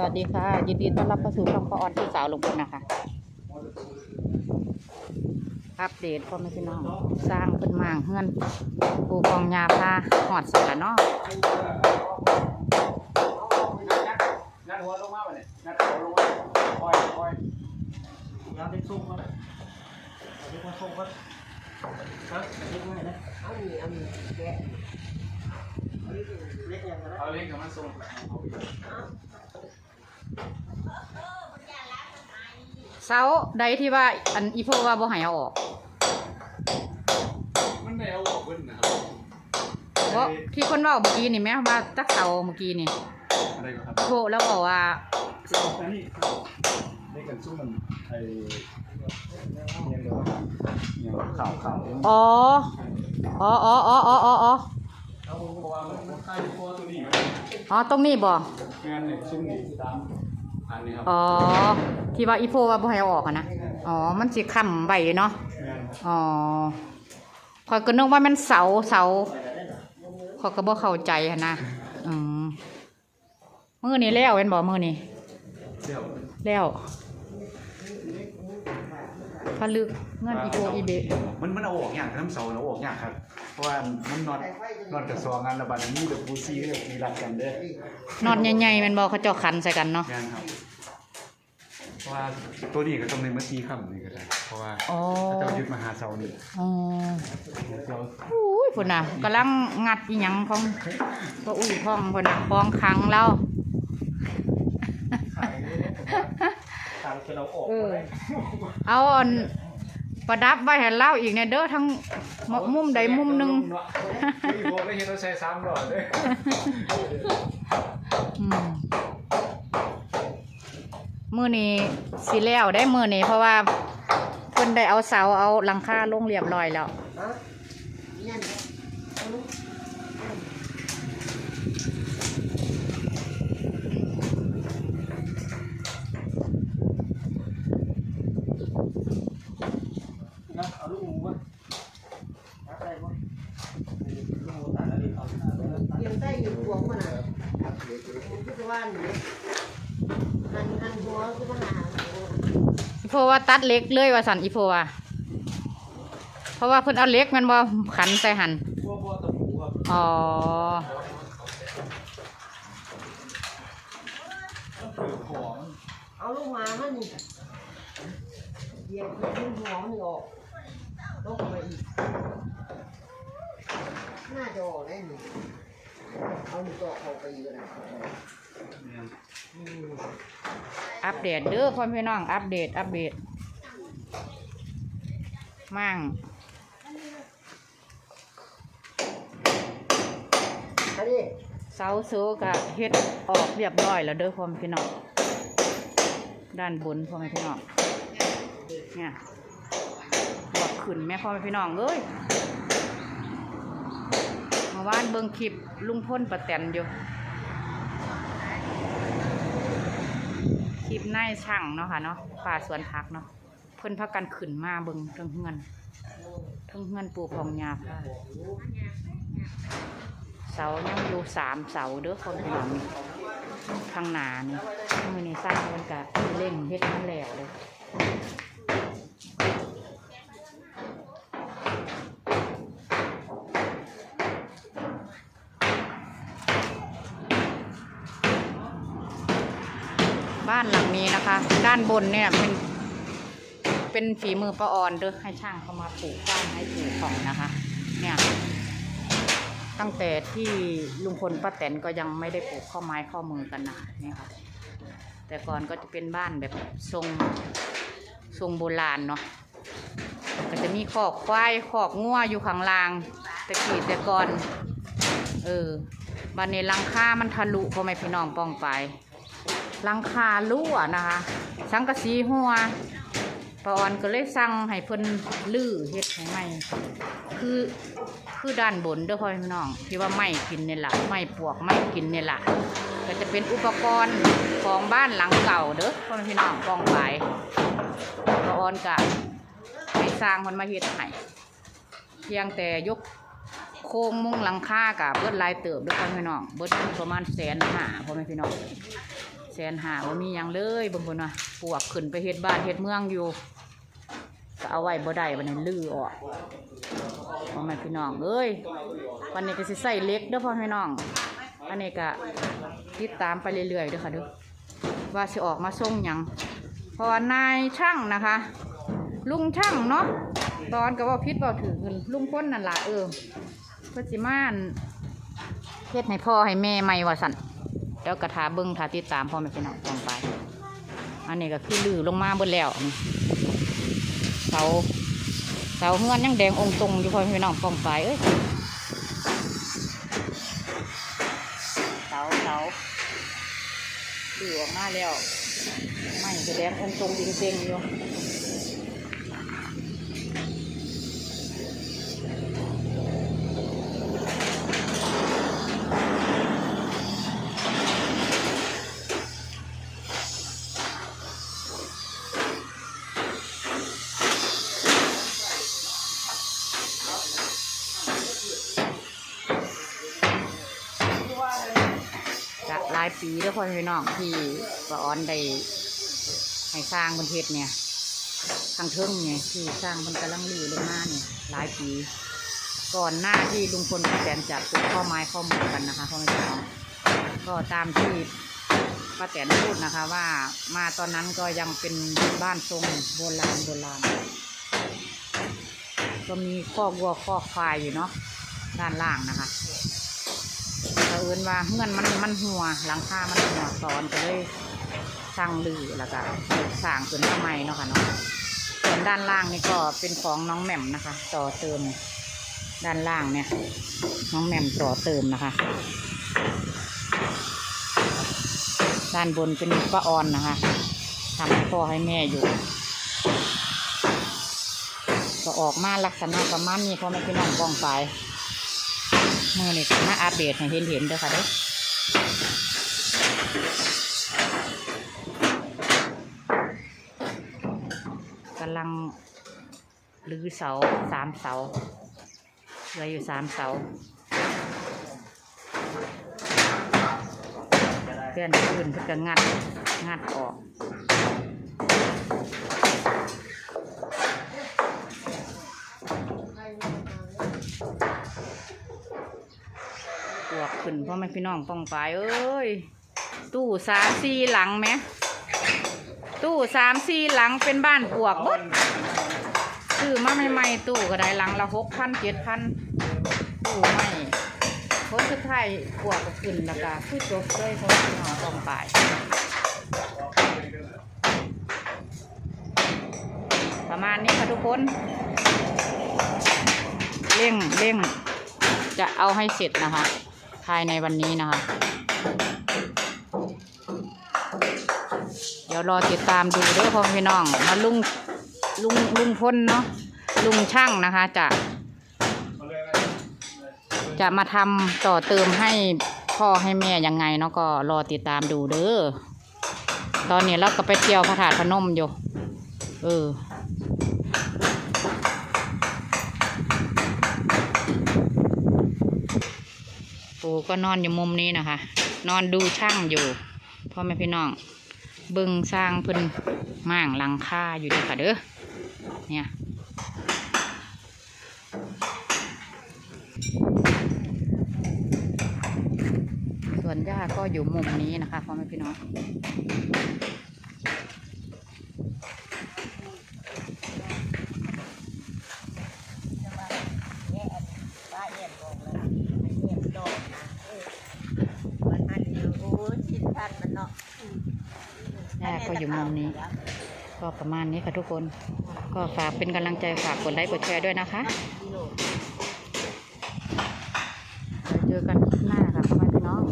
สวัสดีค่ะ ยินดีต้อนรับเข้าสู่ช่องข้อออนที่สาวลงพลนะคะ อัปเดตพ่อแม่พี่น้อง สร้างขึ้นมางเฮือนปูกองยาพาหอดสักละเนาะงัดหัวลงมาบ่เนี่ยงัดหัวลงมาคอยคอยงานที่ซุ่มมาเลยเอาที่มาซุ่มก็ครับเล็กไม่นะเอามีเอามีแกะเล็กยังไงนะเอาเล็กกับมาซุ่มเอาไป เสาใดที่ว่าอันอีโพว่าบ่ให้เอาออกมันไม่เอาออกเพิ่นนะครับเพราะที่คนเว่าเมื่อกี้นี่แม่ว่าตักเสาเมื่อกี้นี่อะไรก็ครับอีโพแล้วบอกว่าอันนี้เล็กกันซุ่มมันไอ้ยังเดี๋ยวว่ายังข่าวข่าวอ๋ออ๋ออ๋ออ๋ออ๋ออ๋ออ๋อเอาเพราะว่ามันมันใกล้ตัวตัวนี้อ๋อตรงนี้บ่ งานเนี่ยซุ่มนี่ตามอันนี้ครับอ๋อ ที่ว่าอีโพว่าบ่ให้เอาออกอะนะ อ๋อ มันสิค้ำไว้เนาะงานอ๋อข้อยก็นึกว่ามันเสาเสาข้อยก็บ่เข้าใจหันนะอืมมื้อนี้แล้วแม่นบ่มื้อนี้ เดี๋ยวแล้วผลึกเงินอีโออีเบมันมันเอาออกอย่างทั้งเสาเอาออกอย่างครับเพ ราะว่ามันนอนนอนกับซองงานระบาดนี้เดี๋ยวปูซีก็จะมีรักกันเด้อนอนใหญ่ๆแม่นบ่เขาเจ้าขันใส่กันเนาะงานครับเพราะว่าตัวนี้ก็ต้องในมาซีค่ำนี่ก็ได้เพราะว่าอ๋อถ้าเจ้ายึดมาหาเสานี่อ๋อเจ้าอุ้ยพุ่นน่ะกำลังงัดอีหยังของก็อุ้ยพ่องพุ่นน่ะปองคังแล้วตามที่เราออกเออเอาอัน ประดับไว้ให้เล่าอีกเนี่ยเด้อทั้งมุมใดมุมหนึงอีโบได้เห็นเราใช้ซ้ำก่อนเลยอืมมือนี้สิแล้วได้มือนี้เพราะว่าเพิ่นได้เอาเสาเอาหลังคาลงเรียบร้อยแล้ว ฮะเนี่ยเอาลูก นะเอาลูกหมูมา อะไรวะ ลูกหมูตัดแล้วดิเอา เตรียมใส่อยู่พวงมันอะผมคิดว่าหนูหันหันหัวคื อีโฟว่าตัดเล็กเลยว่าสันอีโฟว่าเพราะว่าเพิ่นเอาเล็กมันบ่ขันใส่หันอ๋อเอาลูกมามันนี่เหยียบขึ้นหัวมันออกลงไปอีกน่าจะออกได้หนูเอาหนูต่อเข้าไปอีกนะ อืมอัปเดตเด้อพ่อพี่น้อง อัปเดต อัปเดต มั่งอันนี้เสาโซกะเฮ็ดออกเรียบร้อยแล้วเด้อพ่อพี่น้อง ด้านบนพ่อแม่พี่น้อง เนี่ยบวกขึ้นแม่พ่อแม่พี่น้องเอ้ยเมื่อวานเบิ่งคลิปลุงพ่นประแตนอยู่ คลิปนายช่างเนาะค่ะเนาะป่าสวนพักเนาะเพิ่นพักกันขึ้นมาเบิงเทั้งเงินเทั้งเงินปูพองยาผ้าเสายังอยู่สามเสาเด้อคนพี่น้องข้างหน้านี่มือนี้สร้างมันกะเล่งเฮ็ดมันแล้วเลยบ้านหลังนี้นะคะ ด้านบนเนี่ยเป็น เป็นฝีมือป้าออนเด้อให้ช่างเขามาปลูกบ้านให้ปลูกของนะคะ เนี่ย ตั้งแต่ที่ลุงพลป้าแตนก็ยังไม่ได้ปลูกข้อไม้ข้อมือกันนะคะนี่ค่ะแต่ก่อนก็จะเป็นบ้านแบบทรงทรงโบราณเนาะก็จะมีคอกควายคอกงัวอยู่ข้างล่างแต่กี้แต่ก่อน เออบ้านในลังค่ามันทะลุพ่อแม่พี่น้องป้องไป หลังคารั่วนะคะ สังกะสีหัวปอนก็เลยสั่งให้เพิ่นลื้อเฮ็ดให้ใหม่คือคือด้านบนเด้อพ่อพี่น้องที่ว่าไม้กินเนี่ยแหละไม้ปวกไม้กินเนี่ยแหละก็จะเป็นอุปกรณ์ของบ้านหลังเก่าเด้อพ่อพี่น้องกองไปก็อนกะให้สร้างมันมาเฮ็ดให้เพียงแต่ยกโครงมุ้งหลังคากับเบิดลายเติบด้วยพ่อพี่น้องเบิดประมาณแสนห้าพ่อแม่พี่น้อง สแสนหาว่ามีหยังเลยบางคนว่าปวกขึ้นไปเฮ็ดบ้านเฮ็ดเมืองอยู่ก็เอาไว้บ่ได้บัดนี้ลื้อออกพ่อแม่พี่น้องเอ้ยวันนี้ก็สิใส่เล็กเด้อพ่อแม่พี่น้องอันนี้ก็ติดตามไปเรื่อยๆเด้อค่ะเด้อว่าสิออกมาส่งหยังเพราะว่านายช่างนะคะ ลุงช่างเนาะตอนก็ว่าพิษเว่าถือเงินลุงพ้นนั่นล่ะเออเพื่อสิมานเฮ็ดให้พ่อให้แม่ใหม่ว่าสั่น แล้วกระทาเบิ้งทาติดตามพ่อแม่พี่น้องลงไป อันนี้ก็คือลือลงมาเบิดแล้วนี่เสาเสาเฮือนยังแดงองตรงอยู่พ่อแม่พี่น้องปองไปเอ้ยเสาเสาลือออกมาแล้วไม่จะแดงองตรงจริงๆอยู่ จะหลายปีแล้วพ่อพี่น้องที่ปออนได้ให้สร้างบนเทศเนี่ยทางเทิงเนี่ยที่สร้างบนกำลังลือลงมาเนี่ยหลายปี ก่อนหน้าที่ลุงพลป้าแตนจะปลูกข้อไม้ข้อมือกันนะคะพ่อพี่น้องก็ตามที่ป้าแตนพูดนะคะว่ามาตอนนั้นก็ยังเป็นบ้านทรงโบราณโบราณก็มีขอกวัวขอกควายอยู่เนาะด้านล่างนะคะ เอิญว่าเงื่อนมันมันหัวหลังคามันหัวซ้อนก็เลยสร้างลือแล้วก็สร้างส่วนทำไมเนาะค่ะเนาะส่วนด้านล่างนี่ก็เป็นของน้องแหม่มนะคะ ต่อเติมด้านล่างเนี่ย น้องแหม่มต่อเติมนะคะ ด้านบนเป็นป้าออนนะคะทำให้พ่อให้แม่อยู่ ก็ออกมาลักษณะประมาณนี้พอไม่พี่น้องกองไป มือนี่มาอัปเดตให้เห็นเห็นเด้อค่ะเด้อกำลังรื้อเสาสามเสาเหลืออยู่สามเสาเพื่อนอื่นเพื่อนก็งัด งัดออก ขึ้นเพราะมันพี่น้องป้องไปเอ้ย ตู้สามสี่หลังไหม ตู้สามสี่หลังเป็นบ้านปวกบดซื้อมาใหม่ๆตู้ก็ได้หลังละหกพันเจ็ดพันตู้ใหม่ผลสุดท้ายปวกก็ขึ้นแล้วก็คือจบเลยเพราะว่พี่น้องป้องไปประมาณนี้ค่ะทุกคน เร่งเร่งจะเอาให้เสร็จนะคะ ภายในวันนี้นะคะ เดี๋ยวรอติดตามดูด้อพ่อพี่น้องมาลุงลุงลุงพ้นเนาะลุงช่างนะคะจะ จะมาทำต่อเติมให้พ่อให้แม่ยังไงเนาะก็รอติดตามดูเด้อตอนนี้เราก็ไปเที่ยวพระธาตุพนมอยู่ เออ ปูก็นอนอยู่มุมนี้นะคะ นอนดูช่างอยู่พ่อแม่พี่น้องเบึงสร้างเพิ่นม่างหลังคาอยู่ดีค่ะเด้อเนี่ยส่วนย่าก็อยู่มุมนี้นะคะพ่อแม่พี่น้อง ป้าเอ็นบอกเลยเอ็นดอกนะเออมันอันเดียวโอ้ชิ้นพันมันเนาะ ย่าก็ อยู่มุมนี้ ก็ประมาณนี้ค่ะทุกคน ก็ฝากเป็นกำลังใจฝากกดไลค์กดแชร์ด้วยนะคะเดี๋ยวเจอกันคลิปหน้าค่ะพ่อแม่พี่น้อง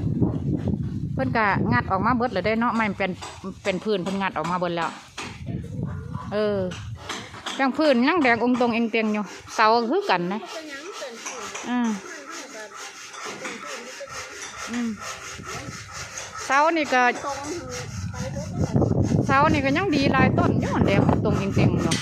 เพิ่นกะงัดออกมาเบิดเลยได้เนาะไม่เป็นเป็นพื้นเพิ่นงัดออกมาเบิดแล้ว เออจังพื้นยังแดงองตรงเองเตียงอยู่เสาคือกันนะอืมอืมเสานี่ก็ เด้อเสานี่ก็ยังดีลายต้นอยู่แดงตรงจริงๆเนาะ